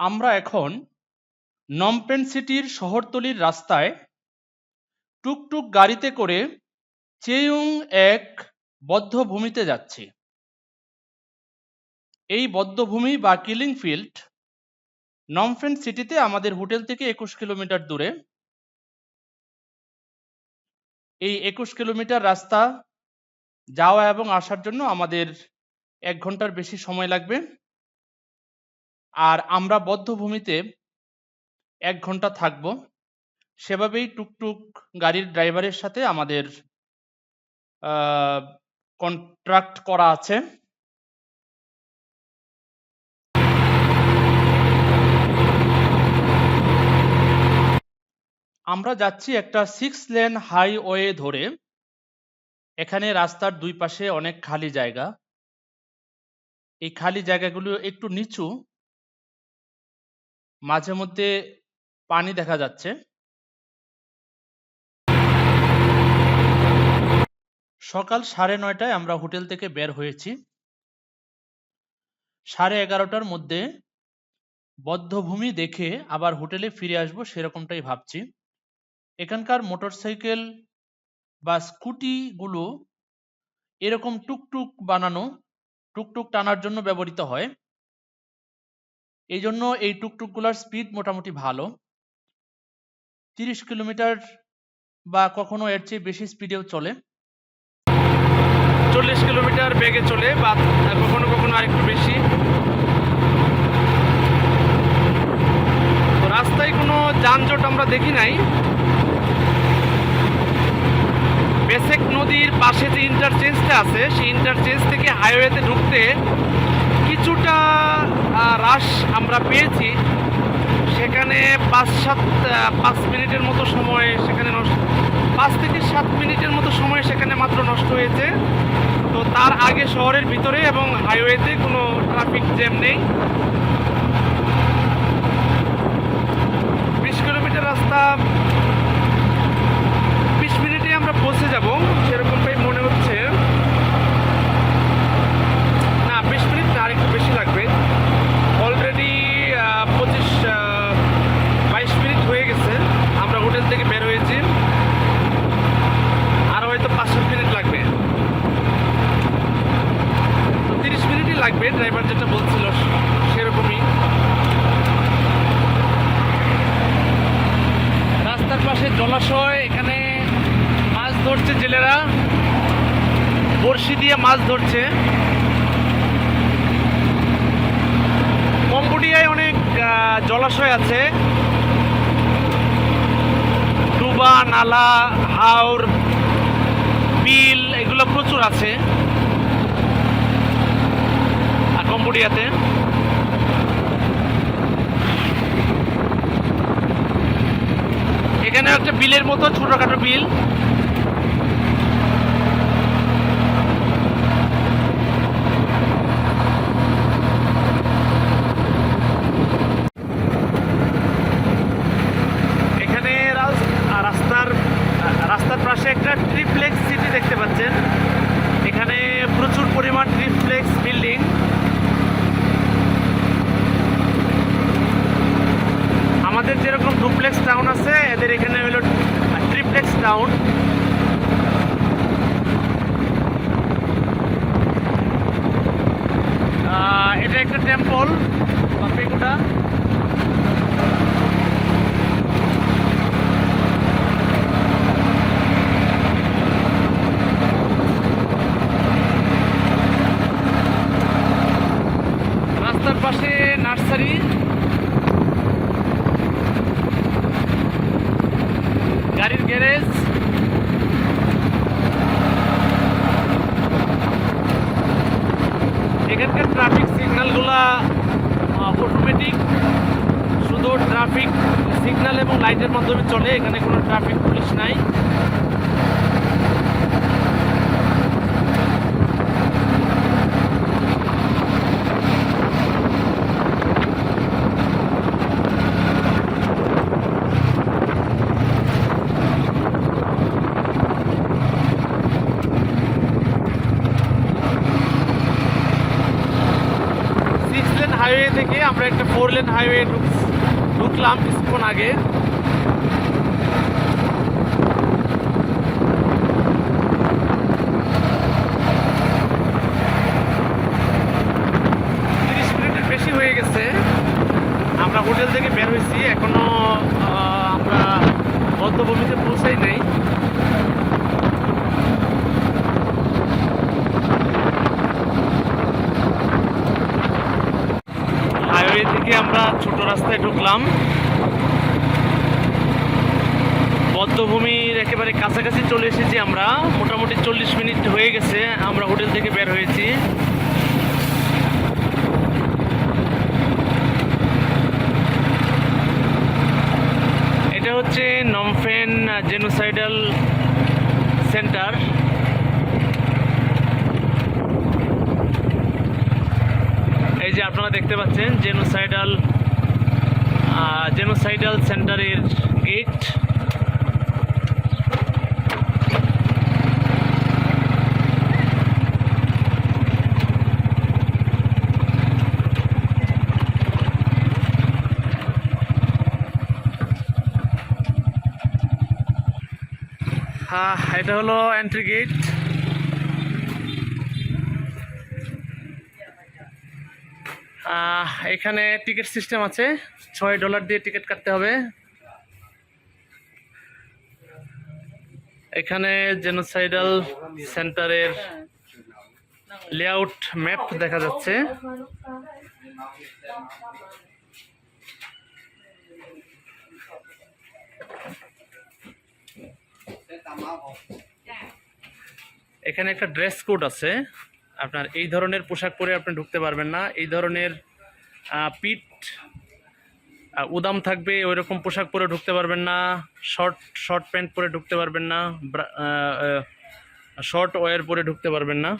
আমরা এখন নমপেন সিটির শহরতলির রাস্তায় টুকটুক গাড়িতে করে চেয়ুং এক বদ্ধভূমিতে যাচ্ছি। এই বদ্ধভূমি বা কিলিং ফিল্ড নমফেন সিটিতে আমাদের হোটেল থেকে একুশ কিলোমিটার দূরে। এই একুশ কিলোমিটার রাস্তা যাওয়া এবং আসার জন্য আমাদের এক ঘণ্টার বেশি সময় লাগবে। আর আমরা বদ্ধভূমিতে এক ঘণ্টা থাকব। সেভাবেই টুকটুক গাড়ির ড্রাইভারের সাথে আমাদের কন্ট্রাক্ট করা আছে। আমরা যাচ্ছি একটা সিক্স লেন হাইওয়ে ধরে। এখানে রাস্তার দুই পাশে অনেক খালি জায়গা। এই খালি জায়গাগুলো একটু নিচু। মাঝে মধ্যে পানি দেখা যাচ্ছে। সকাল সাড়ে নয়টায় আমরা হোটেল থেকে বের হয়েছি। সাড়ে এগারোটার মধ্যে বদ্ধভূমি দেখে আবার হোটেলে ফিরে আসব সেরকমটাই ভাবছি। এখানকার মোটরসাইকেল বা স্কুটি গুলো এরকম টুকটুক বানানো, টুকটুক টানার জন্য ব্যবহৃত হয়। এই জন্য এই টুকটুকগুলোর স্পিড মোটামুটি ভালো। তিরিশ কিলোমিটার বা কখনো এর চেয়ে বেশি স্পিডেও চলে। চল্লিশ কিলোমিটার বেগে চলে বা কখনো কখনো আরেকটু বেশি। রাস্তায় কোনো যানজট আমরা দেখি নাই। বেসেক নদীর পাশে যে ইন্টারচেঞ্জটা আছে, সেই ইন্টারচেঞ্জ থেকে হাইওয়েতে ঢুকতে কিছুটা রাশ আমরা পেয়েছি। সেখানে পাঁচ সাত পাঁচ মিনিটের মতো সময় সেখানে নষ্ট পাঁচ থেকে সাত মিনিটের মতো সময় সেখানে মাত্র নষ্ট হয়েছে। তো তার আগে শহরের ভিতরে এবং হাইওয়েতে কোনো ট্রাফিক জ্যাম নেই। বিশ কিলোমিটার রাস্তা বিশ মিনিটে আমরা পৌঁছে যাব সেরকমটাই মনে হচ্ছে না বিশ মিনিট না আরেকটু বেশি লাগবে অলরেডি পঁচিশ বাইশ মিনিট হয়ে গেছে আমরা হোটেল থেকে বের হয়েছি আর হয়তো পাঁচ সাত মিনিট লাগবে তো তিরিশ মিনিটই লাগবে ড্রাইভার যেটা বলছিল সেরকমই। রাস্তার পাশে জলাশয়, এখানে মাছ ধরছে জেলেরা। বড়শি দিয়ে মাছ ধরছে। কম্বোডিয়ায় অনেক জলাশয় আছে। ডুবা, নালা, হাওর, বিল, এগুলো প্রচুর আছে আর কম্বোডিয়াতে এখানে হচ্ছে বিলের মতো ছোটখাটো বিল এখানে রাস- রাস্তার রাস্তার পাশে একটা ট্রিপ্লেক্স সিটি দেখতে পাচ্ছেন এখানে প্রচুর পরিমাণ ট্রিপ্লেক্স বিল্ডিং আমাদের যেরকম ডুপ্লেক্স টাউন আছে এদের এখানে হলো ট্রিপ্লেক্স টাউন এটা একটা টেম্পল বা পেগুডা রাস্তার পাশে নার্সারি গাড়ির গ্যারেজ এখানকার ট্রাফিক সিগন্যালগুলা অটোমেটিক শুধু ট্রাফিক সিগনাল এবং লাইটের মাধ্যমে চলে। এখানে কোনো ট্রাফিক পুলিশ নাই সিক্স লেন হাইওয়ে থেকে আমরা আমরা একটা ফোর লেন হাইওয়ে ঢুকলাম কিছুক্ষণ আগে তিরিশ মিনিটের বেশি হয়ে গেছে আমরা হোটেল থেকে বের হয়েছি এখনও আহ, আমরা বদ্ধভূমিতে পৌঁছাই নাই হাইওয়ে থেকে আমরা ছোট রাস্তায় ঢুকলাম বদ্ধভূমির একেবারে কাছাকাছি চলে এসেছি আমরা মোটামুটি চল্লিশ মিনিট হয়ে গেছে আমরা হোটেল থেকে বের হয়েছি এটা হচ্ছে নমফেন জেনোসাইডাল সেন্টার। এই যে আপনারা দেখতে পাচ্ছেন জেনোসাইডাল জেনোসাইডাল সেন্টারের গেট হ্যাঁ এটা হলো এন্ট্রি গেট এখানে টিকিট সিস্টেম আছে। ছয় ডলার দিয়ে টিকিট কাটতে হবে। এখানে জেনোসাইডাল সেন্টারের লেআউট ম্যাপ দেখা যাচ্ছে। এখানে একটা ড্রেস কোড আছে। আপনার এই ধরনের পোশাক পরে আপনি ঢুকতে পারবেন না। এই ধরনের পিঠ উদাম থাকবে ওই রকম পোশাক পরে ঢুকতে পারবেন না। শর্ট শর্ট প্যান্ট পরে ঢুকতে পারবেন না। শর্ট ওয়্যার পরে ঢুকতে পারবেন না।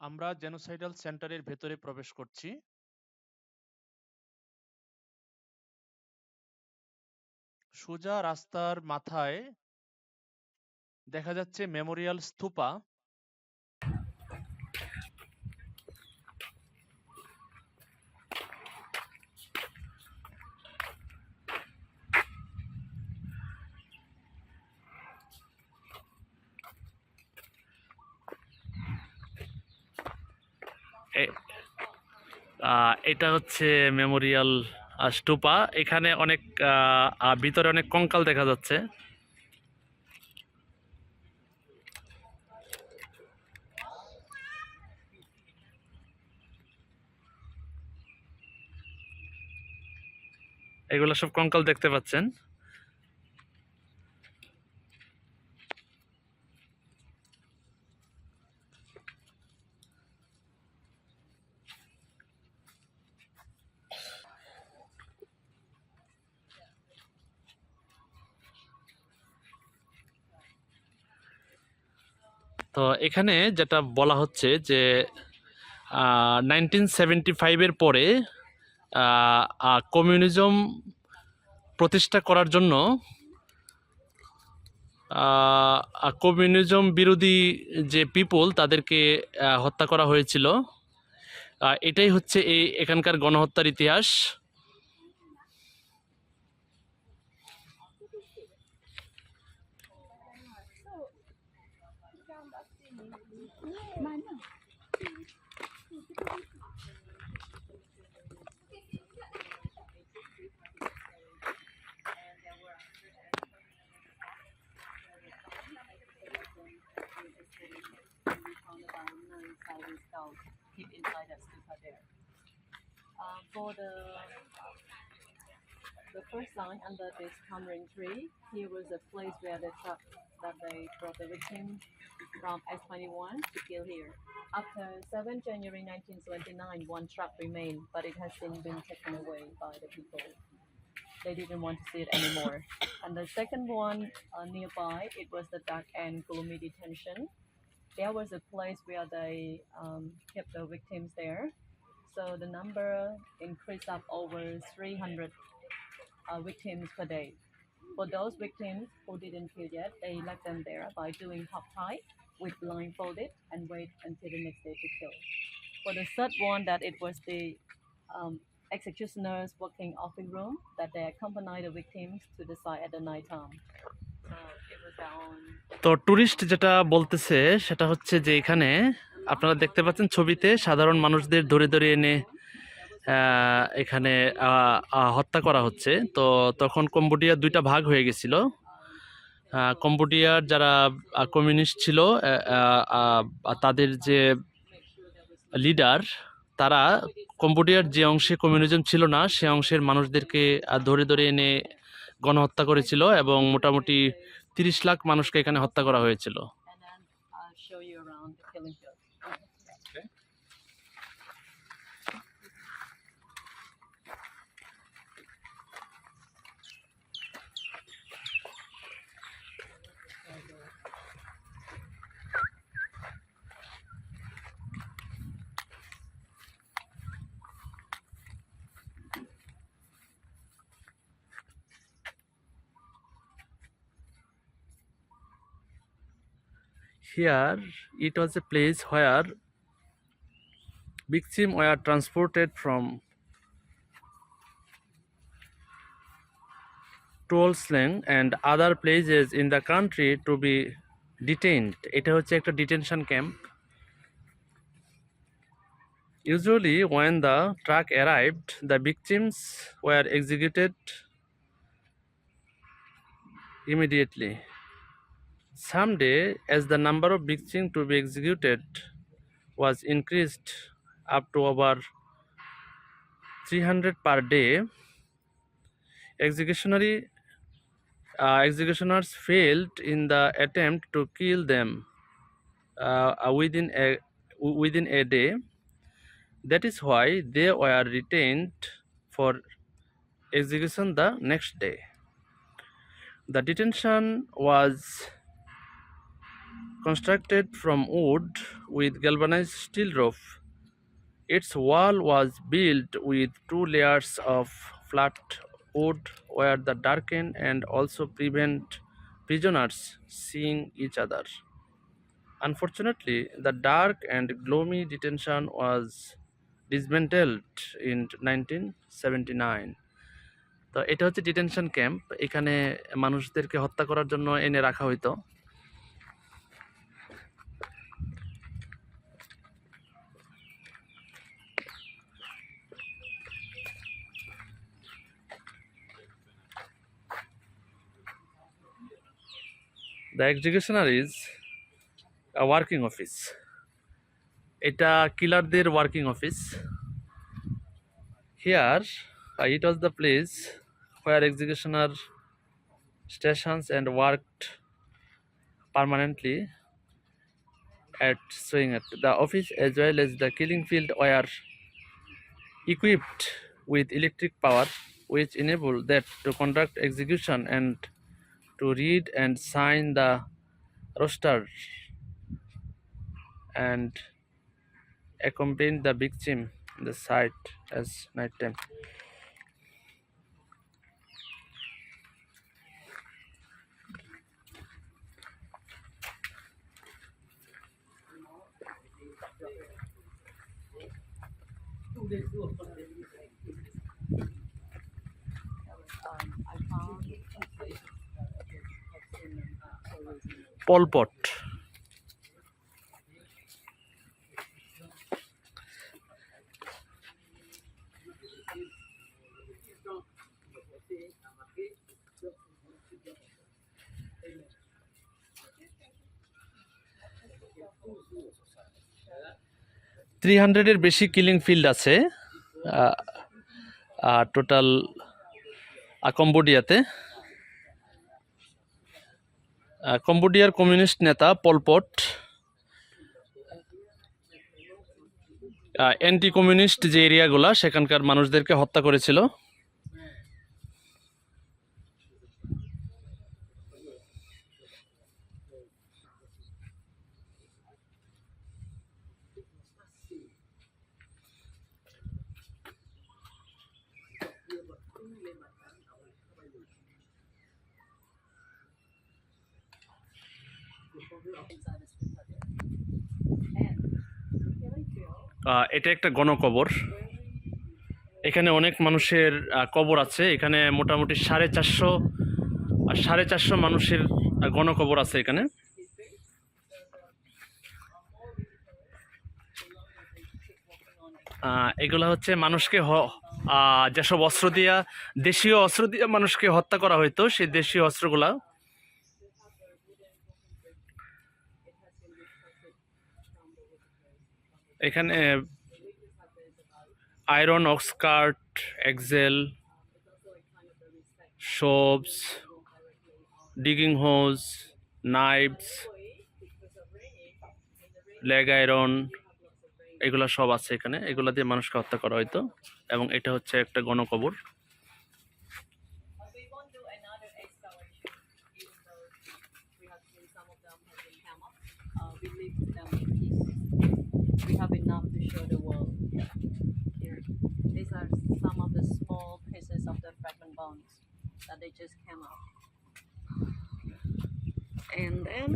আমরা জেনোসাইডাল সেন্টারের ভেতরে প্রবেশ করছি। সোজা রাস্তার মাথায় দেখা যাচ্ছে মেমোরিয়াল স্তূপা। এটা হচ্ছে মেমোরিয়াল স্টুপা এখানে অনেক ভিতরে অনেক কঙ্কাল দেখা যাচ্ছে। এগুলো সব কঙ্কাল দেখতে পাচ্ছেন। তো এখানে যেটা বলা হচ্ছে যে নাইনটিন সেভেন্টি ফাইভের পরে কমিউনিজম প্রতিষ্ঠা করার জন্য কমিউনিজম বিরোধী যে পিপল তাদেরকে হত্যা করা হয়েছিল। এটাই হচ্ছে এই এখানকার গণহত্যার ইতিহাস। Keep inside that there. Uh, for the the first line under this tamarind tree, here was a place where the truck that they brought the victim from S21 to kill here. After 7 January 1929, one truck remained, but it has since been taken away by the people. They didn't want to see it anymore. and the second one uh, nearby, it was the dark and gloomy detention there was a place where they um, kept the victims there. So the number increased up over 300 uh, victims per day. For those victims who didn't kill yet, they left them there by doing hog tie with blindfolded and wait until the next day to kill. For the third one, that it was the um, executioners working off the room that they accompanied the victims to the site at the night time. তো tourist যেটা বলতেছে সেটা হচ্ছে যে এখানে আপনারা দেখতে পাচ্ছেন ছবিতে সাধারণ মানুষদের ধরে ধরে এনে এখানে হত্যা করা হচ্ছে। তো তখন কম্বোডিয়া দুইটা ভাগ হয়ে গেছিল। কম্বোডিয়ার যারা কমিউনিস্ট ছিল তাদের যে লিডার তারা কম্বোডিয়ার যে অংশে কমিউনিজম ছিল না, সে অংশের মানুষদেরকে ধরে ধরে এনে গণহত্যা করেছিল এবং মোটামুটি তিরিশ লাখ মানুষকে এখানে হত্যা করা হয়েছিল। Here, it was a place where victims were transported from Tolsling and other places in the country to be detained. এটা হচ্ছে একটা detention camp Usually, when the truck arrived, the victims were executed immediately. Someday, as the number of victims to be executed was increased up to over 300 per day, executionary uh, executioners failed in the attempt to kill them uh, uh, within a within a day. That is why they were retained for execution the next day. The detention was constructed from wood with galvanized steel roof. Its wall was built with two layers of flat wood where the darken and also prevent prisoners seeing each other. Unfortunately, the dark and gloomy detention was dismantled in 1979. তো এটা হচ্ছে detention camp এখানে মানুষদেরকে হত্যা করার জন্য এনে রাখা হইতো the executioner is working office এটা কিলারদের working office here it was the place where executioner stations and worked permanently at swing at the office as well as the killing field were equipped with electric power which enable that to conduct execution and to read and sign the roster and accompany the victim in the site as night time. Um, Pol three হান্ড্রেডের বেশি killing field আছে total কম্বোডিয়াতে কম্বোডিয়ার communist নেতা Pol Pot anti communist যে এরিয়াগুলা সেখানকার মানুষদেরকে হত্যা করেছিল। এটা একটা গণকবর। এখানে অনেক মানুষের কবর আছে। এখানে মোটামুটি সাড়ে চারশো সাড়ে চারশো মানুষের গণকবর আছে এখানে। এগুলো হচ্ছে মানুষকে হ- যেসব অস্ত্র দিয়া, দেশীয় অস্ত্র দিয়ে মানুষকে হত্যা করা হইতো, সেই দেশীয় অস্ত্রগুলা এখানে iron oxcart axle shovels digging hoes knives leg iron এগুলো সব আছে এখানে। এগুলো দিয়ে মানুষকে হত্যা করা হয়তো। এবং এটা হচ্ছে একটা গণকবর। Have enough to show the world. Here, these are some of the small pieces of the fragment bones that they just came out. And then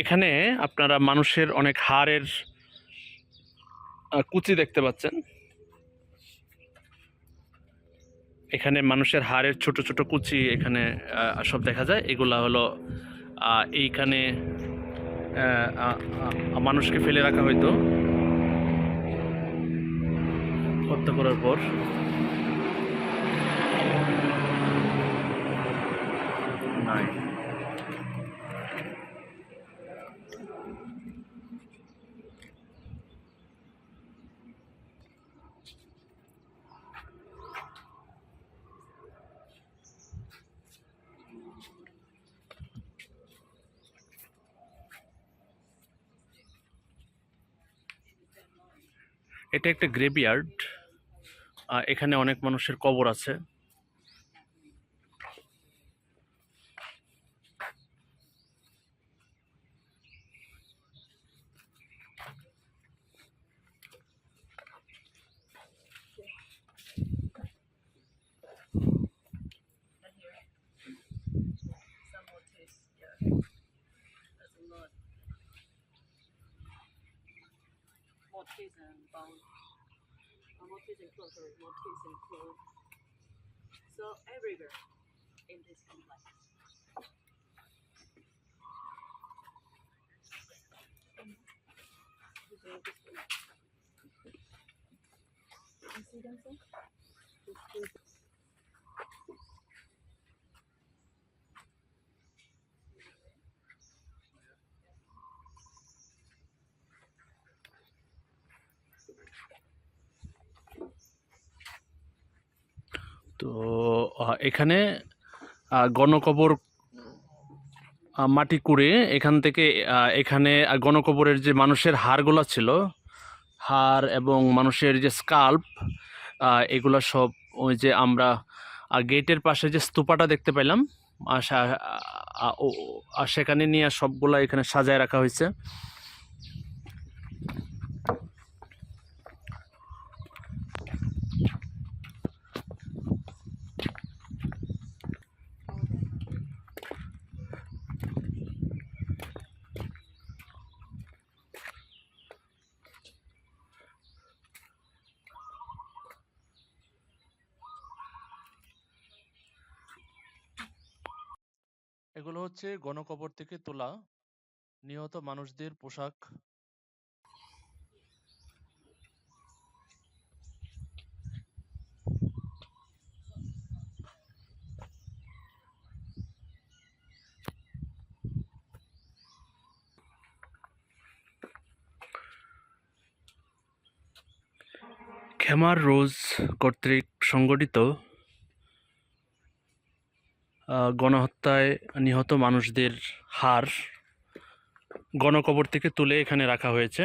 এখানে আপনারা মানুষের অনেক হাড়ের কুচি দেখতে পাচ্ছেন এখানে মানুষের হাড়ের ছোট ছোট কুচি এখানে সব দেখা যায় এগুলা হলো এইখানে মানুষকে ফেলে রাখা হয়তো হত্যা করার পর নাই এটা একটা গ্রেভিয়ার্ড এখানে অনেক মানুষের কবর আছে। Maltese bound, or Maltese clothes, or Maltese clothes. So everywhere in this complex. You see them, sir? এখানে গণকবর মাটি কুড়ে এখান থেকে এখানে গণকবরের যে মানুষের হাড়গুলো ছিল, হাড় এবং মানুষের যে স্কাল্প এগুলো সব ওই যে আমরা গেটের পাশে যে স্তূপাটা দেখতে পেলাম সেখানে নিয়ে সবগুলা এখানে সাজায় রাখা হয়েছে এগুলো হচ্ছে গণকবর থেকে তোলা নিহত মানুষদের পোশাক। খেমার রোজ কর্তৃক সংগঠিত গণহত্যায় নিহত মানুষদের হার গণকবর থেকে তুলে এখানে রাখা হয়েছে।